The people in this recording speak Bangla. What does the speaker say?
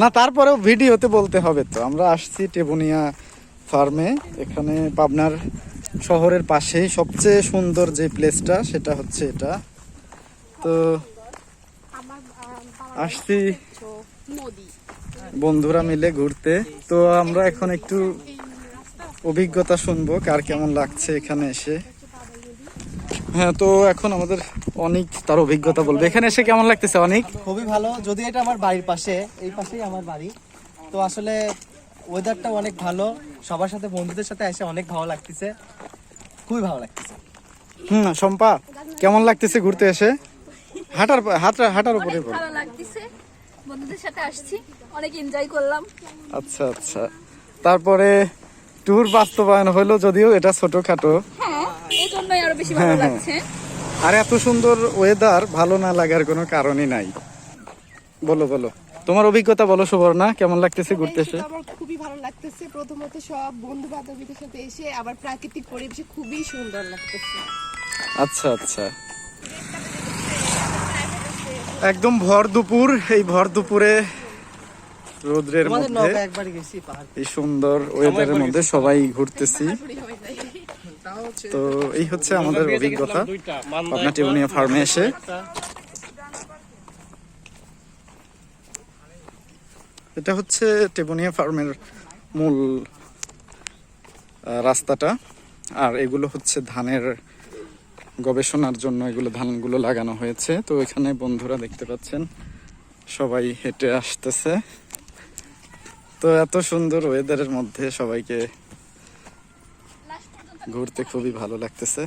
না, তারপরেও ভিডিওতে বলতে হবে তো। আমরা আসছি টেবুনিয়া ফার্মে। এখানে পাবনার শহরের পাশেই সবচেয়ে সুন্দর যে প্লেসটা, সেটা হচ্ছে এটা। তো আসছি বন্ধুরা মিলে ঘুরতে। তো আমরা এখন একটু অভিজ্ঞতা শুনব, কার কেমন লাগছে এখানে এসে। হ্যাঁ তো এখন আমাদের অনেক তার অভিজ্ঞতা বলবে। এখানে এসে কেমন লাগতেছে অনেক? খুবই ভালো। যদি এটা আমার বাড়ির পাশে এই পাশেই আমার বাড়ি তো আসলে ওয়েদারটা অনেক ভালো। সবার সাথে বন্ধুদের সাথে এসে অনেক ভালো লাগতেছে। খুবই ভালো লাগতেছে। হুম শম্পা কেমন লাগতেছে ঘুরতে এসে? হাঁটার হাঁটার হাঁটার উপরে ভালো লাগতেছে। বন্ধুদের সাথে আসছি। অনেক এনজয় করলাম। আচ্ছা আচ্ছা। তারপরে ট্যুর বাস্তবায়ন হলো যদিও এটা ছোটখাটো। এই জন্যই আরও বেশি ভালো লাগছে। আর এত সুন্দর ওয়েদার ভালো না লাগার কোনো কারণই নাই। বলো বলো। তোমার অভিজ্ঞতা বলো সুবর্ণা কেমন লাগতেছে ঘুরতে এসে আমার খুবই ভালো লাগতেছে। প্রথমত সব বন্ধু বান্ধবীদের সাথে এসে আবার প্রাকৃতিক পরিবেশে খুবই সুন্দর লাগতেছে। আচ্ছা আচ্ছা। একদম ভর দুপুর এই ভর দুপুরে রোদ্রের মধ্যে। এই সুন্দর ওয়েদারের মধ্যে সবাই ঘুরতেছি। তো এই হচ্ছে আমাদের অভিজ্ঞতা। পাবনা টিউনিয়া ফার্মে এসে। এটা হচ্ছে টেবুনিয়া ফার্মের মূল রাস্তাটা। আর এগুলো হচ্ছে ধানের গবেষণার জন্য এগুলো ধানগুলো লাগানো হয়েছে। তো এখানে বন্ধুরা দেখতে পাচ্ছেন সবাই হেঁটে আসতেছে। তো এত সুন্দর ওয়েদারের মধ্যে সবাইকে ঘুরতে খুবই ভালো লাগতেছে।